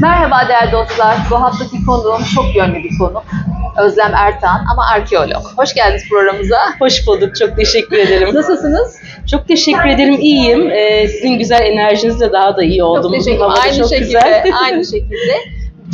Merhaba değerli dostlar. Bu haftaki konuğum çok yönlü bir konu. Özlem Ertan ama arkeolog. Hoş geldiniz programımıza. Hoş bulduk. Çok teşekkür ederim. Nasılsınız? Çok teşekkür ederim. İyiyim. Ee, sizin güzel enerjinizle daha da iyi oldum. Çok teşekkür ederim. Aynı çok şekilde, güzel. aynı şekilde.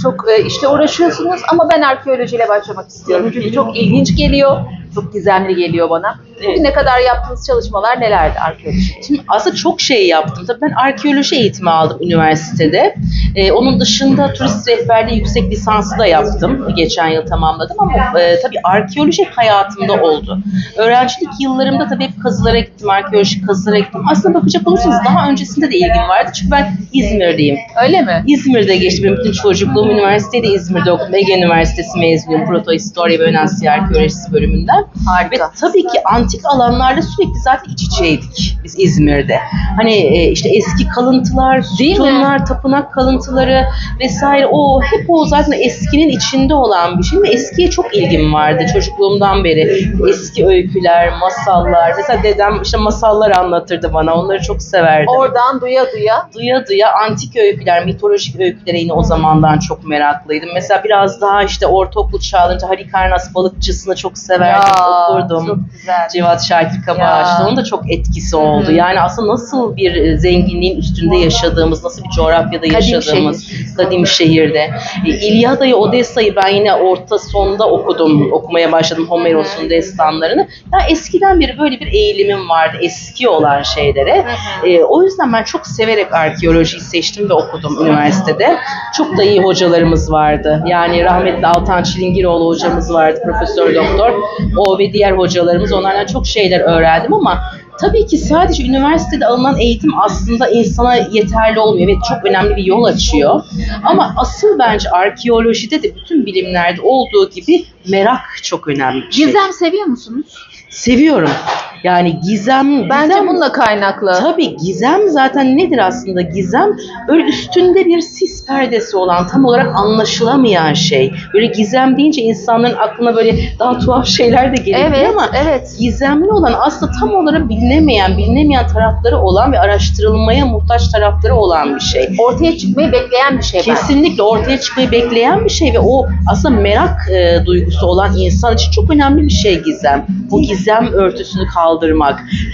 Çok e, işte uğraşıyorsunuz ama ben arkeolojiyle başlamak istiyorum. Çünkü çok ilginç geliyor, çok gizemli geliyor bana. Bugüne kadar yaptığınız çalışmalar nelerdi arkeoloji? Şimdi aslında çok şey yaptım. Tabii ben arkeoloji eğitimi aldım üniversitede. Ee, onun dışında turist rehberliği yüksek lisansı da yaptım. Geçen yıl tamamladım ama e, tabii arkeoloji hayatımda oldu. Öğrencilik yıllarımda tabii hep kazılara gittim, arkeolojik kazılara gittim. Aslında bakacak olursanız daha öncesinde de ilgim vardı. Çünkü ben İzmir'deyim. Öyle mi? İzmir'de geçti benim bütün çocukluğum. Üniversiteyi de İzmir'de okudum. Ege Üniversitesi mezunuyum. Protohistorya ve Önasya Arkeolojisi bölümünden. Ve Harika. tabii ki antik alanlarda sürekli zaten iç içeydik biz İzmir'de. Hani e, işte eski kalıntılar, sütunlar, tapınak kalıntıları vesaire o hep o zaten eskinin içinde olan bir şey ve eskiye çok ilgim vardı çocukluğumdan beri. Eski öyküler, masallar. Mesela dedem işte masallar anlatırdı bana. Onları çok severdim Oradan duya duya. duya duya antik öyküler, mitolojik öykülere yine o zamandan çok meraklıydım. Mesela biraz daha işte ortaokul çağlarında Halikarnas balıkçısını çok severdim, okurdum. Çok güzel. Cevat Şakir. Ya. Onun da çok etkisi oldu. Yani aslında nasıl bir e, zenginliğin üstünde yaşadığımız, nasıl bir coğrafyada Kadim yaşadığımız kadim şehirde. E, İlyada'yı, Odessa'yı ben yine orta sonda okudum. Okumaya başladım Homeros'un destanlarını. Ya eskiden beri böyle bir eğilimim vardı eski olan şeylere. E, o yüzden ben çok severek arkeolojiyi seçtim ve okudum üniversitede. Çok da iyi hocalarımız vardı. Yani rahmetli Altan Çilingiroğlu hocamız vardı, profesör doktor. O ve diğer hocalarımız onlardan çok şeyler öğrendim ama Tabii ki sadece üniversitede alınan eğitim aslında insana yeterli olmuyor. Evet çok önemli bir yol açıyor. Ama asıl bence arkeolojide de bütün bilimlerde olduğu gibi merak çok önemli bir şey. Gizem seviyor musunuz? Seviyorum. Yani gizem... Bence gizem- bununla kaynaklı. Tabii gizem zaten nedir aslında gizem? Böyle üstünde bir sis perdesi olan tam olarak anlaşılamayan şey. Böyle gizem deyince insanların aklına böyle daha tuhaf şeyler de gelebilir Evet, ama evet. gizemli olan aslında tam olarak bilinemeyen, bilinemeyen tarafları olan ve araştırılmaya muhtaç tarafları olan bir şey. Ortaya çıkmayı bekleyen bir şey. Kesinlikle ortaya çıkmayı bekleyen bir şey ve o aslında merak e, duygusu olan insan için çok önemli bir şey gizem. Bu gizem örtüsünü kaldırmak.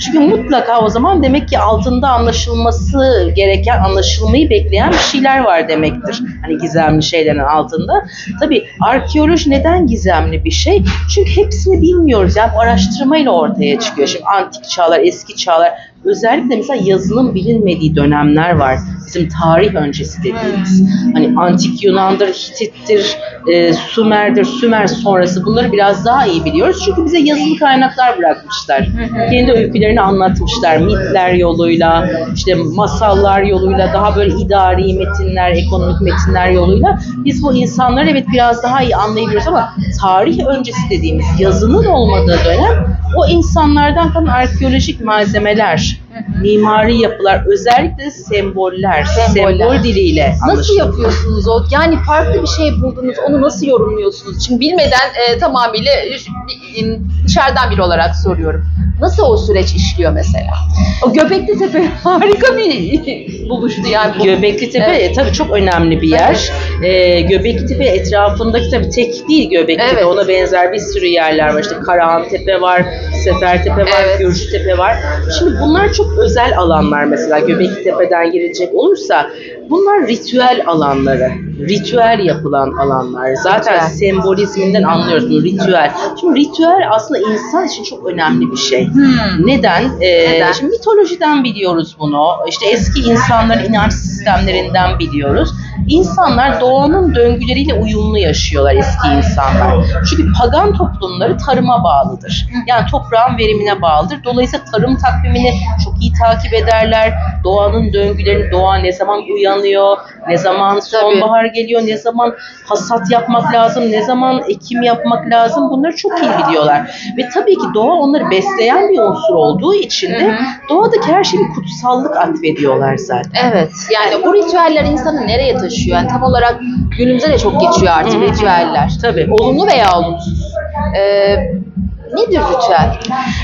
Çünkü mutlaka o zaman demek ki altında anlaşılması gereken, anlaşılmayı bekleyen bir şeyler var demektir. Hani gizemli şeylerin altında. Tabii arkeoloji neden gizemli bir şey? Çünkü hepsini bilmiyoruz. Yani bu araştırmayla ortaya çıkıyor. Şimdi antik çağlar, eski çağlar özellikle mesela yazılım bilinmediği dönemler var. Bizim tarih öncesi dediğimiz. Hani antik Yunan'dır, Hitit'tir, e, Sümer'dir, Sümer sonrası bunları biraz daha iyi biliyoruz. Çünkü bize yazılı kaynaklar bırakmışlar. Kendi öykülerini anlatmışlar. Mitler yoluyla, işte masallar yoluyla, daha böyle idari metinler, ekonomik metinler yoluyla biz bu insanları evet biraz daha iyi anlayabiliyoruz ama tarih öncesi dediğimiz yazının olmadığı dönem o insanlardan kalan arkeolojik malzemeler, mimari yapılar, özellikle semboller, Semboller. sembol diliyle Nasıl anlaşılıyor. yapıyorsunuz o? Yani farklı bir şey buldunuz, onu nasıl yorumluyorsunuz? Şimdi bilmeden e, tamamıyla e, dışarıdan biri olarak soruyorum. Nasıl o süreç işliyor mesela? O Göbekli Tepe harika bir buluştu yani. bu. Göbekli Tepe Evet. tabii çok önemli bir yer. E, Göbekli Tepe etrafındaki tabii tek değil Göbekli Tepe. Evet. Ona benzer bir sürü yerler var. İşte Karahan Tepe var, Sefertepe var, Evet. Gürcü Tepe var. Şimdi bunlar çok özel alanlar mesela Göbekli Tepe'den girecek olursa bunlar ritüel alanları. Ritüel yapılan alanlar. Zaten Ritüel. sembolizminden anlıyoruz bunu ritüel. Şimdi ritüel aslında insan için çok önemli bir şey. Hmm. Neden? Ee, Neden? Şimdi mitolojiden biliyoruz bunu. İşte eski insanların inanç sistemlerinden biliyoruz. İnsanlar doğanın döngüleriyle uyumlu yaşıyorlar eski insanlar. Çünkü pagan toplumları tarıma bağlıdır. Yani toprağın verimine bağlıdır. Dolayısıyla tarım takvimini çok iyi takip ederler. Doğanın döngülerini, doğa ne zaman uyanıyor, ne zaman sonbahar geliyor, ne zaman hasat yapmak lazım, ne zaman ekim yapmak lazım bunları çok iyi biliyorlar. Ve tabii ki doğa onları besleyen bir unsur olduğu için de doğadaki her şeye bir kutsallık atfediyorlar zaten. Evet. Yani bu ritüeller insanı nereye taşıyor? Yani tam olarak günümüze de çok geçiyor artık ritüeller. Tabii. Olumlu veya olumsuz. Ee, Nedir ritüel?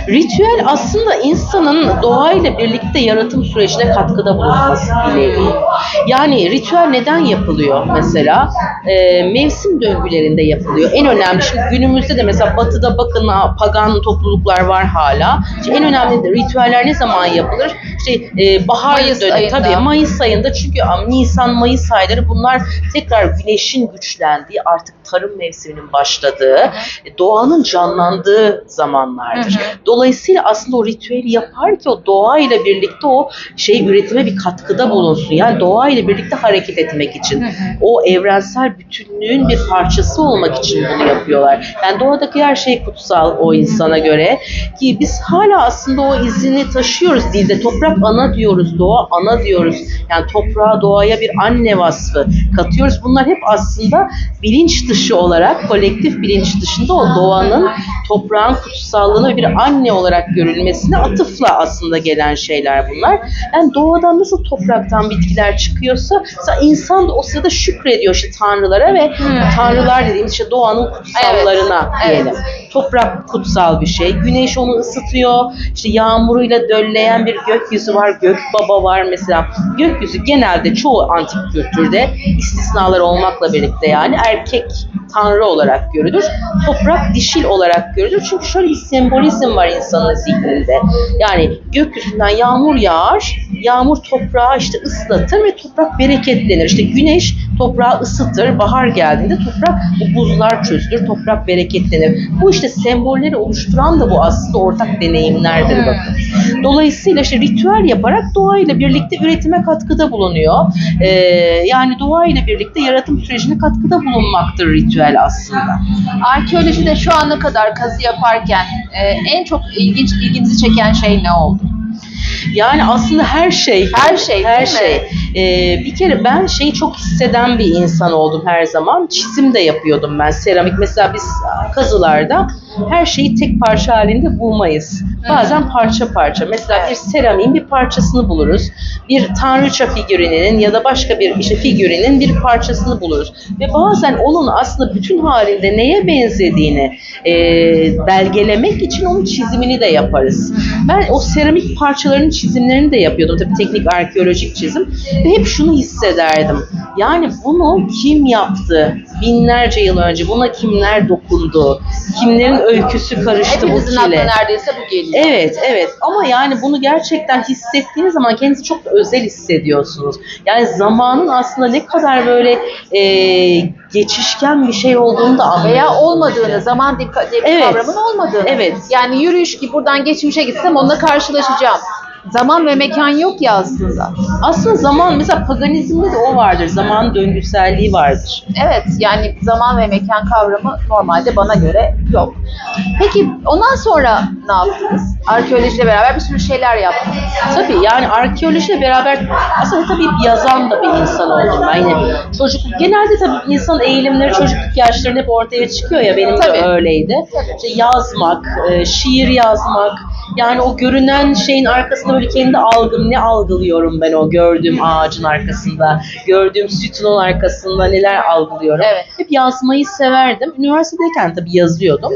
Ritüel aslında insanın doğayla birlikte yaratım sürecine katkıda bulunması. Yani ritüel neden yapılıyor mesela? Ee, mevsim döngülerinde yapılıyor. En önemli şimdi günümüzde de mesela batıda bakın pagan topluluklar var hala. İşte en önemli de ritüeller ne zaman yapılır? İşte e, bahar Mayıs dönemi ayında. tabii Mayıs ayında çünkü Nisan Mayıs ayları bunlar tekrar güneşin güçlendiği artık tarım mevsiminin başladığı e, doğanın canlandığı zamanlardır. Hı hı. Dolayısıyla aslında o ritüeli yapar ki o doğayla birlikte o şey üretime bir katkıda bulunsun. Yani doğayla birlikte hareket etmek için. Hı hı. O evrensel bütünlüğün bir parçası olmak için bunu yapıyorlar. Yani doğadaki her şey kutsal o insana göre ki biz hala aslında o izini taşıyoruz dilde. Toprak ana diyoruz, doğa ana diyoruz. Yani toprağa, doğaya bir anne vasfı katıyoruz. Bunlar hep aslında bilinç dışı olarak, kolektif bilinç dışında o doğanın, toprağın kutsallığına ve bir anne olarak görülmesine atıfla aslında gelen şeyler bunlar. Yani doğadan nasıl topraktan bitkiler çıkıyorsa mesela insan da o sırada şükrediyor işte tanrılara ve Hmm. tanrılar dediğimiz işte doğanın kutsallarına Evet, diyelim. Toprak kutsal bir şey. Güneş onu ısıtıyor. İşte yağmuruyla dölleyen bir gökyüzü var. Gök baba var mesela. Gökyüzü genelde çoğu antik kültürde istisnalar olmakla birlikte yani erkek tanrı olarak görülür. Toprak dişil olarak görülür. Çünkü şöyle bir sembolizm var insanın zihninde. Yani gökyüzünden yağmur yağar. Yağmur toprağı işte ıslatır ve toprak bereketlenir. İşte güneş toprağı ısıtır. Bahar geldiğinde toprak o buzlar çözülür. Toprak bereketlenir. Bu işte sembolleri oluşturan da bu aslında ortak deneyimlerdir bakın. Dolayısıyla işte ritüel yaparak doğayla birlikte üretime katkıda bulunuyor. Ee, yani doğayla birlikte yaratım sürecine katkıda bulunmaktır ritüel aslında. Arkeolojide şu ana kadar kazı yaparken e, en çok ilginç ilginizi çeken şey ne oldu? Yani aslında her şey, Her şey, her şey. Ee, bir kere ben şeyi çok hisseden bir insan oldum her zaman. Çizim de yapıyordum ben. Seramik mesela biz kazılarda her şeyi tek parça halinde bulmayız. Bazen parça parça. Mesela bir seramiğin bir parçasını buluruz. Bir tanrıça figürünün ya da başka bir işte figürünün bir parçasını buluruz. Ve bazen onun aslında bütün halinde neye benzediğini e, belgelemek için onun çizimini de yaparız. Ben o seramik parçalarının çizimlerini de yapıyordum. Tabii teknik arkeolojik çizim. Ve hep şunu hissederdim. Yani bunu kim yaptı? Binlerce yıl önce buna kimler dokundu? Kimlerin öyküsü karıştı bu Hepimizin kile? aklına neredeyse bu geliyor. Evet, evet. Ama yani bunu gerçekten hissettiğiniz zaman kendinizi çok özel hissediyorsunuz. Yani zamanın aslında ne kadar böyle e, geçişken bir şey olduğunu da anlıyorsunuz. Veya olmadığını, zaman diye bir Evet. kavramın olmadığını. Evet. Yani yürüyüş gibi buradan geçmişe gitsem onunla karşılaşacağım. Zaman ve mekan yok ya aslında. Aslında zaman, mesela paganizmde de o vardır. Zaman döngüselliği vardır. Evet yani zaman ve mekan kavramı normalde bana göre yok. Peki ondan sonra ne yaptınız? Arkeolojiyle beraber bir sürü şeyler yaptınız. Tabii yani arkeolojiyle beraber aslında tabii yazan da bir insan oldum ben yine. Çocukluk, genelde tabii insan eğilimleri çocukluk yaşlarında hep ortaya çıkıyor ya benim Tabii. de öyleydi. Tabii. İşte yazmak, e, şiir yazmak, yani o görünen şeyin arkasında böyle kendi algım, ne algılıyorum ben o gördüğüm ağacın arkasında, gördüğüm sütunun arkasında neler algılıyorum. Evet. Hep yazmayı severdim. Üniversitedeyken tabii yazıyordum.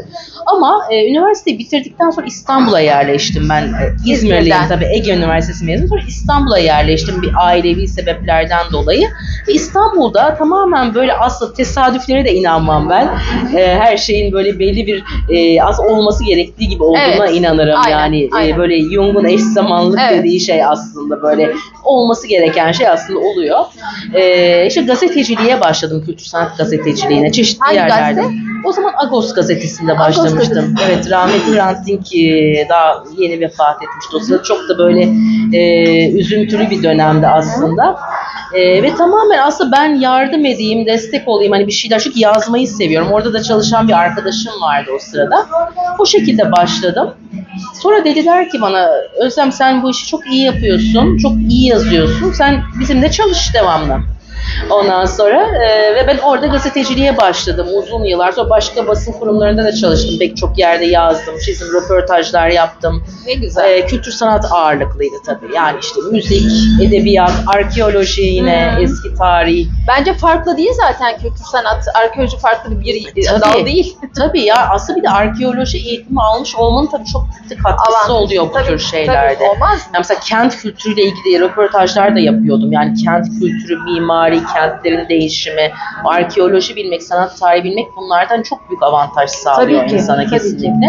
Ama e, üniversiteyi bitirdikten sonra İstanbul'a yerleştim ben. E, İzmirliyim tabii Ege Üniversitesi mezunu. Sonra İstanbul'a yerleştim bir ailevi sebeplerden dolayı. Ve İstanbul'da tamamen böyle aslında tesadüflere de inanmam ben. E, her şeyin böyle belli bir e, az olması gerektiği gibi olduğuna Evet. inanırım. Aynen, yani e, aynen. böyle Jung'un eş zamanlık Evet. dediği şey aslında böyle olması gereken şey aslında oluyor. E, işte gazeteciliğe başladım kültür sanat gazeteciliğine çeşitli Hangi yerlerde. gazete? O zaman Agos gazetesinde Agos başlamıştım. gazetesi. Evet rahmetli Hrant Dink daha yeni vefat etmişti. O sırada çok da böyle e, üzüntülü bir dönemdi aslında. E, ve tamamen aslında ben yardım edeyim, destek olayım hani bir şeyler. Çünkü yazmayı seviyorum. Orada da çalışan bir arkadaşım vardı o sırada. O şekilde başladım. Sonra dediler ki bana Özlem sen bu işi çok iyi yapıyorsun, çok iyi yazıyorsun. Sen bizimle çalış devamlı. Ondan sonra e, ve ben orada gazeteciliğe başladım uzun yıllar. Sonra başka basın kurumlarında da çalıştım. Pek çok yerde yazdım, çizim, röportajlar yaptım. Ne güzel. E, kültür sanat ağırlıklıydı tabii. Yani işte müzik, edebiyat, arkeoloji yine, Hmm. eski tarih. Bence farklı değil zaten kültür sanat, arkeoloji farklı bir Tabii. dal değil. Tabii ya aslında bir de arkeoloji eğitimi almış olmanın tabii çok büyük katkısı Alan. oluyor bu Tabii, tür şeylerde. Tabii, olmaz mı? Yani mesela kent kültürüyle ilgili röportajlar da yapıyordum. Yani kent kültürü, mimari, kentlerin değişimi, arkeoloji bilmek, sanat tarihi bilmek bunlardan çok büyük avantaj sağlıyor Tabii ki, insana tabii ki. kesinlikle.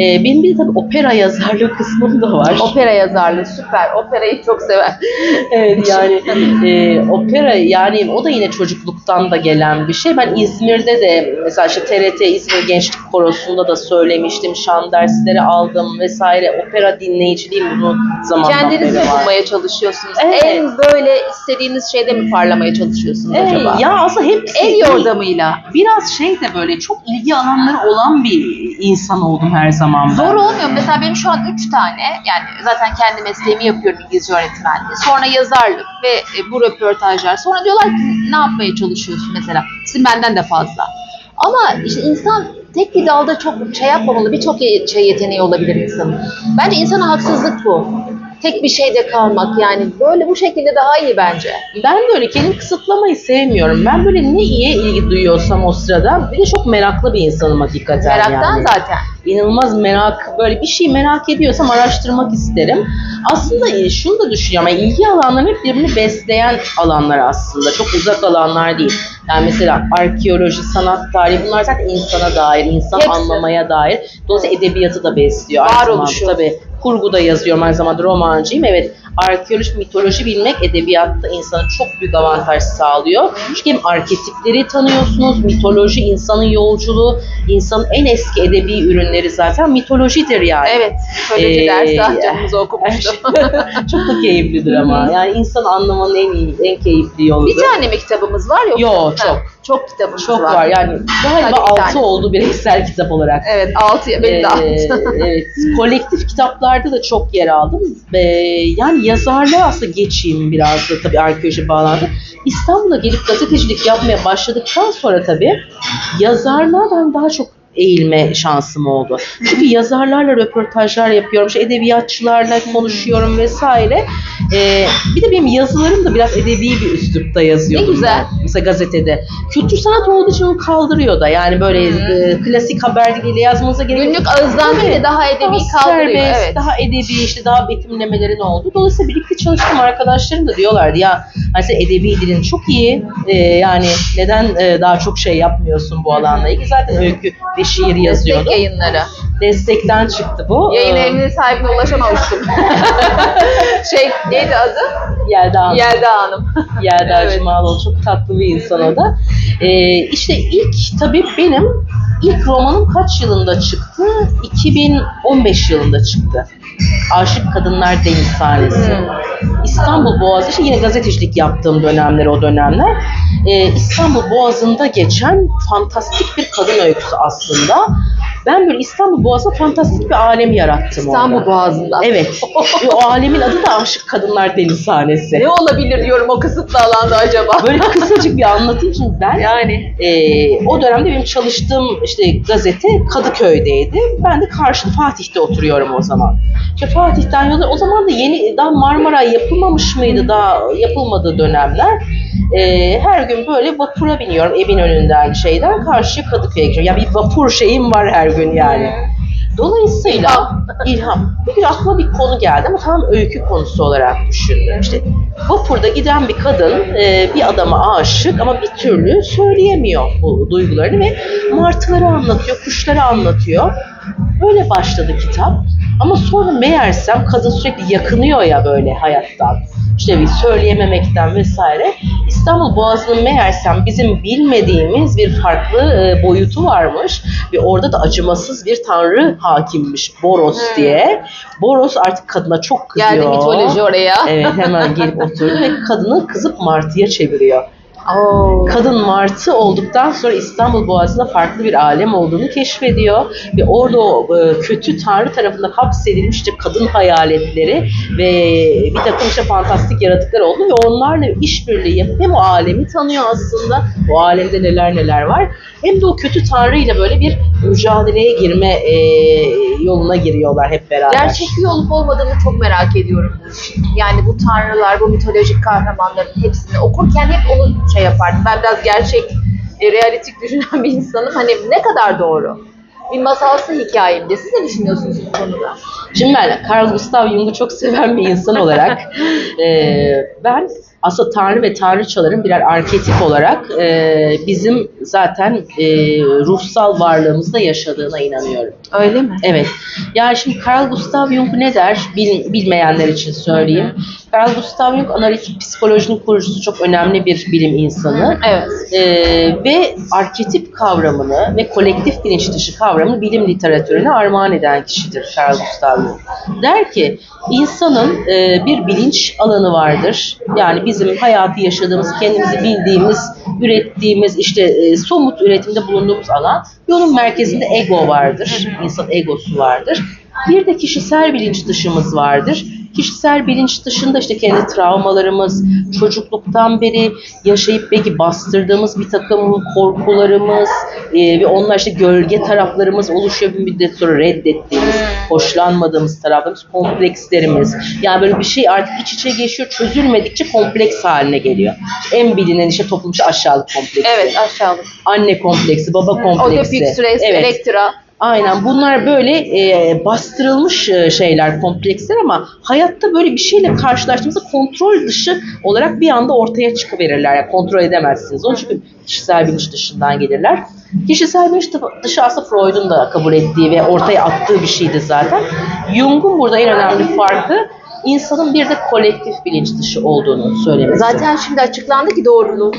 Ee, benim bir de tabii opera yazarlığı kısmım da var. Opera yazarlığı süper. Operayı çok sever. evet yani e, opera yani o da yine çocukluktan da gelen bir şey. Ben İzmir'de de mesela işte TRT İzmir Gençlik Korosu'nda da söylemiştim. Şan dersleri aldım vesaire. Opera dinleyiciliğim bunu zamandan Kendinizi beri bulmaya çalışıyorsunuz? Evet. En böyle istediğiniz şeyde mi parlamaya çalışıyorsunuz Evet, acaba? ya aslında hepsi El değil. yordamıyla. Biraz şey de böyle çok ilgi alanları olan bir insan oldum her zaman ben. Zor olmuyor. mu? Mesela benim şu an üç tane, yani zaten kendi mesleğimi yapıyorum İngilizce öğretmenliği. Sonra yazarlık ve e, bu röportajlar. Sonra diyorlar ki ne yapmaya çalışıyorsun mesela? Sizin benden de fazla. Ama işte insan tek bir dalda çok şey yapmamalı. Birçok şey yeteneği olabilir insanın. Bence insana haksızlık bu. Tek bir şeyde kalmak yani. Böyle bu şekilde daha iyi bence. Ben de öyle kendimi kısıtlamayı sevmiyorum. Ben böyle ne iyi ilgi duyuyorsam o sırada bir de çok meraklı bir insanım hakikaten Meraktan yani. zaten. İnanılmaz merak, böyle bir şey merak ediyorsam araştırmak isterim. Aslında e, şunu da düşünüyorum, yani ilgi alanları hep birbirini besleyen alanlar aslında. Çok uzak alanlar değil. Yani mesela arkeoloji, sanat tarihi bunlar zaten insana dair, insan Hepsi. anlamaya dair. Dolayısıyla edebiyatı da besliyor. Varoluşu. zamanda Tabii kurgu da yazıyorum, aynı zamanda romancıyım. Evet, arkeoloji, mitoloji bilmek edebiyatta insana çok büyük avantaj sağlıyor. Çünkü hem arketipleri tanıyorsunuz, mitoloji, insanın yolculuğu, insanın en eski edebi ürünleri zaten mitolojidir yani. Evet. Mitoloji Ee, dersi okumuştum. çok da keyiflidir ama. Yani insan anlamanın en iyi, en keyifli yoludur. bir tane mi kitabımız var yoksa? Yo, Ha, çok. Çok kitabımız Çok var. var yani galiba Hadi bir altı tane. oldu bireysel kitap olarak. Evet, altı benim de Ee, altı. evet, kolektif kitaplarda da çok yer aldım. Ee, yani yazarlığa aslında geçeyim biraz da tabii arkeoloji bağlandı. İstanbul'a gelip gazetecilik yapmaya başladıktan sonra tabii yazarlığa ben daha çok eğilme şansım oldu. Çünkü yazarlarla röportajlar yapıyorum, işte edebiyatçılarla konuşuyorum vesaire. Ee, bir de benim yazılarım da biraz edebi bir üslupta yazıyordum. Ne güzel. ben. Mesela gazetede. Kültür sanat olduğu için onu kaldırıyor da. Yani böyle e, klasik haber diliyle yazmanıza gerek yok. Günlük ağızdan de daha edebi Daha kaldırıyor. serbest, Evet. daha edebi işte daha betimlemelerin oldu. Dolayısıyla birlikte çalıştığım arkadaşlarım da diyorlardı ya hani sen edebi dilin çok iyi. Ee, yani neden e, daha çok şey yapmıyorsun bu alanla ilgili? Zaten öykü ve şiir yazıyordum. Destek yayınları. Destekten çıktı bu. Yayın Ee, evinin sahibine ulaşamamıştım. şey neydi adı? Yelda Hanım. Yelda Hanım. Yelda Evet. Cumaloğlu çok tatlı bir insan o da. Ee, işte ilk tabii benim ilk romanım kaç yılında çıktı? 2015 yılında çıktı. Aşık Kadınlar Deniz Sahnesi. İstanbul Boğazı, yine gazetecilik yaptığım dönemler o dönemler. Ee, İstanbul Boğazı'nda geçen fantastik bir kadın öyküsü aslında. Ben böyle İstanbul Boğazı'nda fantastik bir alem yarattım İstanbul orada. Boğazı'nda. Evet. Ve o alemin adı da Aşık Kadınlar Deniz Sahnesi. Ne olabilir diyorum o kısıtlı alanda acaba? Böyle kısacık bir anlatayım şimdi ben. Yani. Ee, o dönemde benim çalıştığım işte gazete Kadıköy'deydi. Ben de karşı Fatih'te oturuyorum o zaman. İşte Fatih'ten yola o zaman da yeni daha Marmaray yapılmamış mıydı daha yapılmadığı dönemler. Ee, her gün böyle vapura biniyorum evin önünden şeyden karşıya Kadıköy'e gidiyorum. Ya bir vapur şeyim var her gün yani. Dolayısıyla ilham. Bir gün aklıma bir konu geldi ama tam öykü konusu olarak düşündüm. İşte vapurda giden bir kadın e, bir adama aşık ama bir türlü söyleyemiyor bu duygularını ve martıları anlatıyor, kuşları anlatıyor. Böyle başladı kitap. Ama sonra meğersem kadın sürekli yakınıyor ya böyle hayattan. İşte bir söyleyememekten vesaire. İstanbul Boğazı'nın meğersem bizim bilmediğimiz bir farklı e, boyutu varmış. Ve orada da acımasız bir tanrı hakimmiş Boros Hmm. diye. Boros artık kadına çok kızıyor. Geldi mitoloji oraya. Evet hemen gelip oturdu ve kadını kızıp martıya çeviriyor. Oo. Kadın martı olduktan sonra İstanbul Boğazı'nda farklı bir alem olduğunu keşfediyor ve orada o e, kötü tanrı tarafından hapsedilmiş işte kadın hayaletleri ve bir takım işte fantastik yaratıklar oldu ve onlarla işbirliği yapıp hem o alemi tanıyor aslında o alemde neler neler var hem de o kötü tanrı ile böyle bir mücadeleye girme e, yoluna giriyorlar hep beraber. Gerçekliği olup olmadığını çok merak ediyorum bu işin. Yani bu tanrılar, bu mitolojik kahramanların hepsini okurken hep onu şey yapardım. Ben biraz gerçek, e, realistik düşünen bir insanım. Hani ne kadar doğru? Bir masalsı hikayemde. Siz ne düşünüyorsunuz bu konuda? Şimdi ben Carl Gustav Jung'u çok seven bir insan olarak e, ben aslında tanrı ve tanrıçaların birer arketip olarak e, bizim zaten e, ruhsal varlığımızda yaşadığına inanıyorum. Öyle mi? Evet. Yani şimdi Carl Gustav Jung ne der? Bil- bilmeyenler için söyleyeyim. Carl Gustav Jung analitik psikolojinin kurucusu çok önemli bir bilim insanı. Evet. Ee, ve arketip kavramını ve kolektif bilinç dışı kavramını bilim literatürüne armağan eden kişidir Carl Gustav Jung. Der ki insanın e, bir bilinç alanı vardır. Yani bizim hayatı yaşadığımız, kendimizi bildiğimiz, ürettiğimiz, işte e, somut üretimde bulunduğumuz alan. Ve onun merkezinde ego vardır. İnsan egosu vardır. Bir de kişisel bilinç dışımız vardır. Kişisel bilinç dışında işte kendi travmalarımız, çocukluktan beri yaşayıp belki bastırdığımız bir takım korkularımız e, ve onlar işte gölge taraflarımız oluşuyor bir müddet sonra reddettiğimiz, hoşlanmadığımız taraflarımız, komplekslerimiz. Yani böyle bir şey artık iç içe geçiyor, çözülmedikçe kompleks haline geliyor. En bilinen işte toplumsal aşağılık kompleksi. Evet aşağılık. Anne kompleksi, baba kompleksi. Oedipus Rex, Evet. Elektra. Aynen bunlar böyle e, bastırılmış e, şeyler, kompleksler ama hayatta böyle bir şeyle karşılaştığımızda kontrol dışı olarak bir anda ortaya çıkıverirler. Yani kontrol edemezsiniz. Onun çünkü kişisel bilinç dışından gelirler. Kişisel bilinç dışı aslında Freud'un da kabul ettiği ve ortaya attığı bir şeydi zaten. Jung'un burada en önemli farkı insanın bir de kolektif bilinç dışı olduğunu söylemesi. Zaten şimdi açıklandı ki doğruluğu.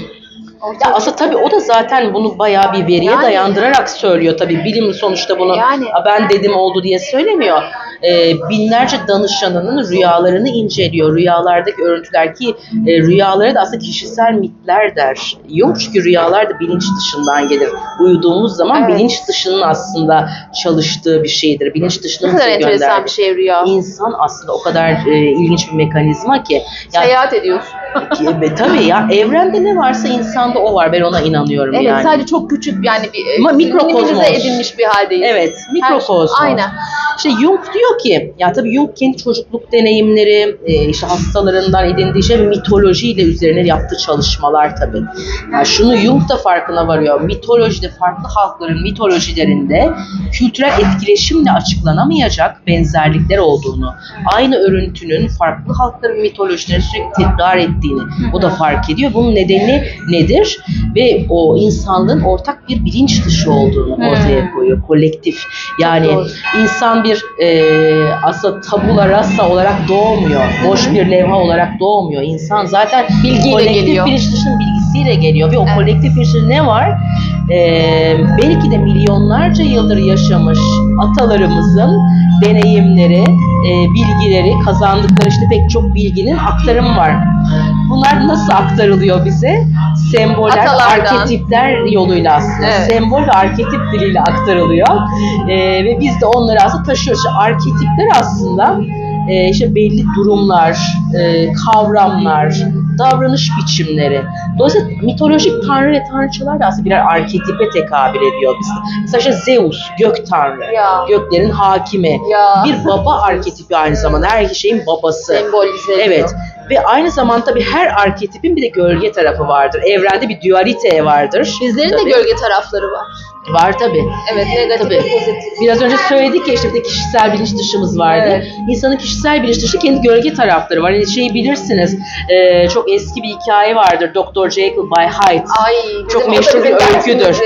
Ya aslında tabii o da zaten bunu bayağı bir veriye Yani. dayandırarak söylüyor tabii. Bilim sonuçta bunu Yani. "A, ben dedim oldu diye söylemiyor. Ee, binlerce danışanının rüyalarını inceliyor. Rüyalardaki örüntüler ki e, rüyalara da aslında kişisel mitler der. Yok çünkü rüyalar da bilinç dışından gelir. Uyuduğumuz zaman Evet. bilinç dışının aslında çalıştığı bir şeydir. Bilinç dışının Ne kadar enteresan bir şey rüya. İnsan aslında o kadar e, ilginç bir mekanizma ki. Yani Seyahat ediyorsun. ki- tabii ya evrende ne varsa insanda o var. Ben ona inanıyorum Evet yani. sadece çok küçük yani bir Ama mikrokozmos. minimize edilmiş bir haldeyiz. Evet, Her- mikrokozmos. Aynen. İşte Jung diyor ki, ya tabii Jung kendi çocukluk deneyimleri, e, işte hastalarından edindiği şey mitolojiyle üzerine yaptığı çalışmalar tabii. Yani şunu Jung da farkına varıyor. Mitolojide, farklı halkların mitolojilerinde kültürel etkileşimle açıklanamayacak benzerlikler olduğunu, aynı örüntünün farklı halkların mitolojilerine sürekli tekrar ettiğini o da fark ediyor. Bunun nedeni nedir? Ve o insanlığın ortak bir bilinç dışı olduğunu Hmm. ortaya koyuyor. Kolektif. Yani insan bir e, aslında tabula rasa olarak doğmuyor. Boş bir levha olarak doğmuyor. İnsan zaten Bilgiyle kolektif geliyor. bilinç dışının bilgisiyle geliyor. Ve o Evet. kolektif bilinçte ne var? E, belki de milyonlarca yıldır yaşamış atalarımızın deneyimleri, e, bilgileri, kazandıkları işte pek çok bilginin aktarımı var. Bunlar nasıl aktarılıyor bize? Semboller, Atalardan. arketipler yoluyla aslında. Evet. Sembol ve arketip diliyle aktarılıyor. Ee, ve biz de onları aslında taşıyoruz. İşte arketipler aslında e, işte belli durumlar, e, kavramlar, davranış biçimleri. Dolayısıyla mitolojik tanrı ve tanrıçalar da aslında birer arketipe tekabül ediyor bizde. Mesela işte Zeus, gök tanrı, Ya. göklerin hakimi. Ya. Bir baba arketipi aynı zamanda, her şeyin babası. Sembolize ediyor. Evet. Ve aynı zamanda tabii her arketipin bir de gölge tarafı vardır. Evrende bir dualite vardır. Bizlerin de Tabii. gölge tarafları var. Var tabii. Evet negatif Tabii. pozitif. Biraz önce söyledik ya işte bir de kişisel bilinç dışımız vardı. Evet. İnsanın kişisel bilinç dışı kendi gölge tarafları var. Hani şeyi bilirsiniz. e, çok eski bir hikaye vardır. Dr. Jekyll by Hyde. Ay, Çok meşhur bir öyküdür.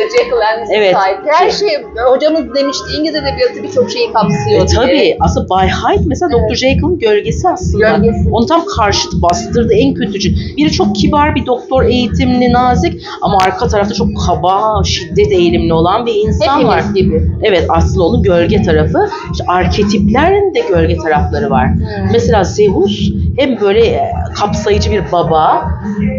Evet. Hyde. Her şey hocamız demişti İngiliz edebiyatı birçok şeyi kapsıyor E, tabii aslında Bay Hyde mesela Evet. Dr. Jekyll'ın gölgesi aslında. Gölgesi. Onu tam karşıt bastırdı en kötücü. Biri çok kibar bir doktor eğitimli nazik ama arka tarafta çok kaba şiddet eğilimli olan olan bir insan Hepimiz var. gibi. Evet aslında onun gölge tarafı. İşte arketiplerin de gölge tarafları var. Hmm. Mesela Zeus hem böyle e, kapsayıcı bir baba,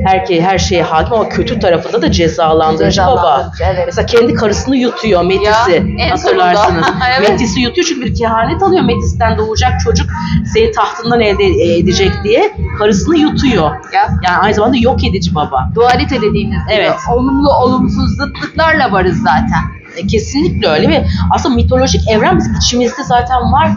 her, her şeye hakim ama kötü tarafında da cezalandırıcı baba. Cezalandırıcı, evet. Mesela kendi karısını yutuyor Metis'i. Hatırlarsınız. Evet. Metis'i yutuyor çünkü bir kehanet alıyor. Metis'ten doğacak çocuk seni tahtından elde edecek diye karısını yutuyor. Ya. Yani aynı zamanda yok edici baba. Dualite dediğiniz gibi Evet. olumlu olumsuz zıtlıklarla varız zaten. E, Kesinlikle öyle ve aslında mitolojik evren bizim içimizde zaten var.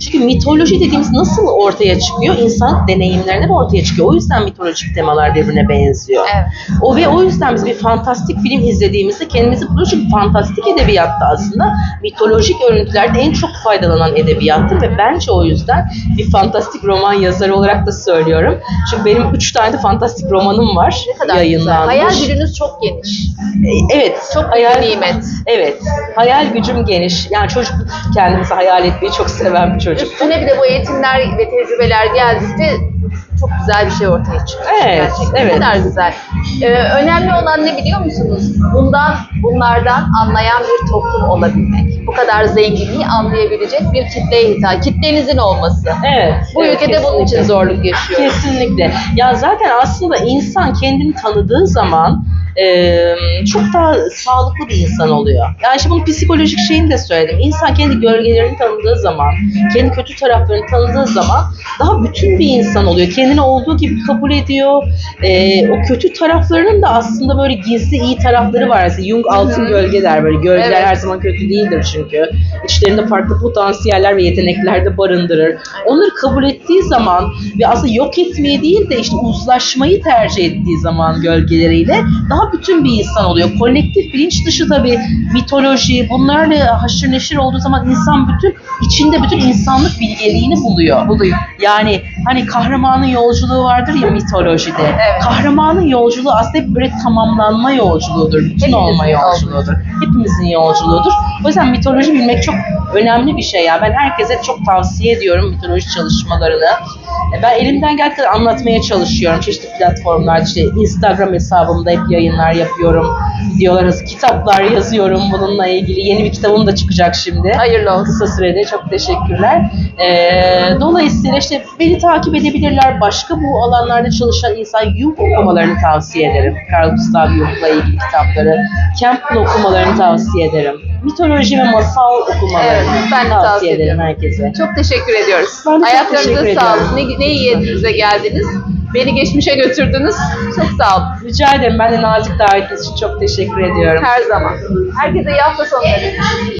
Çünkü mitoloji dediğimiz nasıl ortaya çıkıyor? İnsan deneyimlerinde ortaya çıkıyor. O yüzden mitolojik temalar birbirine benziyor. Evet. O ve o yüzden biz bir fantastik film izlediğimizde kendimizi buluyoruz. Çünkü fantastik edebiyatta aslında mitolojik örüntülerde en çok faydalanan edebiyattır ve bence o yüzden bir fantastik roman yazarı olarak da söylüyorum. Çünkü benim üç tane de fantastik romanım var Ne kadar güzel. yayınlanmış. Hayal gücünüz çok geniş. Evet. Çok hayal, nimet. Evet. Hayal gücüm geniş. Yani çocuk kendimizi hayal etmeyi çok seven bir çocuk. Üstüne bir de bu eğitimler ve tecrübeler geldikçe çok güzel bir şey ortaya çıkıyor. Evet, Gerçekten evet. ne kadar güzel. Ee, önemli olan ne biliyor musunuz? Bundan, bunlardan anlayan bir toplum olabilmek. Bu kadar zenginliği anlayabilecek bir kitleye hitap, kitlenizin olması. Evet. Bu evet, ülkede bunun için kesinlikle. zorluk yaşıyor. Kesinlikle. Ya zaten aslında insan kendini tanıdığı zaman e, çok daha sağlıklı bir insan oluyor. Yani işte bunun psikolojik şeyini de söyledim. İnsan kendi gölgelerini tanıdığı zaman, kendi kötü taraflarını tanıdığı zaman daha bütün bir insan oluyor. Kendini olduğu gibi kabul ediyor. E, o kötü taraflarının da aslında böyle gizli iyi tarafları var. Mesela Jung altın gölge der böyle. Gölgeler Evet. her zaman kötü değildir çünkü. İçlerinde farklı potansiyeller ve yetenekler de barındırır. Onları kabul ettiği zaman ve aslında yok etmeyi değil de işte uzlaşmayı tercih ettiği zaman gölgeleriyle daha bütün bir insan oluyor. Kolektif bilinç dışı tabii mitoloji bunlarla haşır neşir olduğu zaman insan bütün içinde bütün insanlık bilgeliğini buluyor. Buluyor. Yani hani kahramanın yolculuğu vardır ya mitolojide. Evet. Kahramanın yolculuğu aslında hep böyle tamamlanma yolculuğudur. Bütün Hepimizin olma yolculuğu. yolculuğudur. Hepimizin yolculuğudur. O yüzden mitoloji bilmek çok önemli bir şey ya. Ben herkese çok tavsiye ediyorum mitoloji çalışmalarını. E, Ben elimden geldiği kadar anlatmaya çalışıyorum. Çeşitli platformlarda işte Instagram hesabımda hep yayınlar yapıyorum. Videolar, kitaplar yazıyorum bununla ilgili. Yeni bir kitabım da çıkacak şimdi Hayırlı olsun. kısa sürede. Çok teşekkürler. Ee, dolayısıyla işte beni takip edebilirler. Başka bu alanlarda çalışan insan Jung okumalarını tavsiye ederim. Carl Gustav Jung'la ilgili kitapları. Campbell okumalarını tavsiye ederim. Mitoloji ve masal okumalarını Evet, ben tavsiye, tavsiye ederim herkese. Çok teşekkür ediyoruz. Ben de Ayaklarınıza sağlık. Ne, ne iyi yerinize geldiniz. Beni geçmişe götürdünüz. Çok sağ olun. Rica ederim. Ben de nazik davetiniz için çok teşekkür ediyorum. Her zaman. Herkese iyi hafta sonları.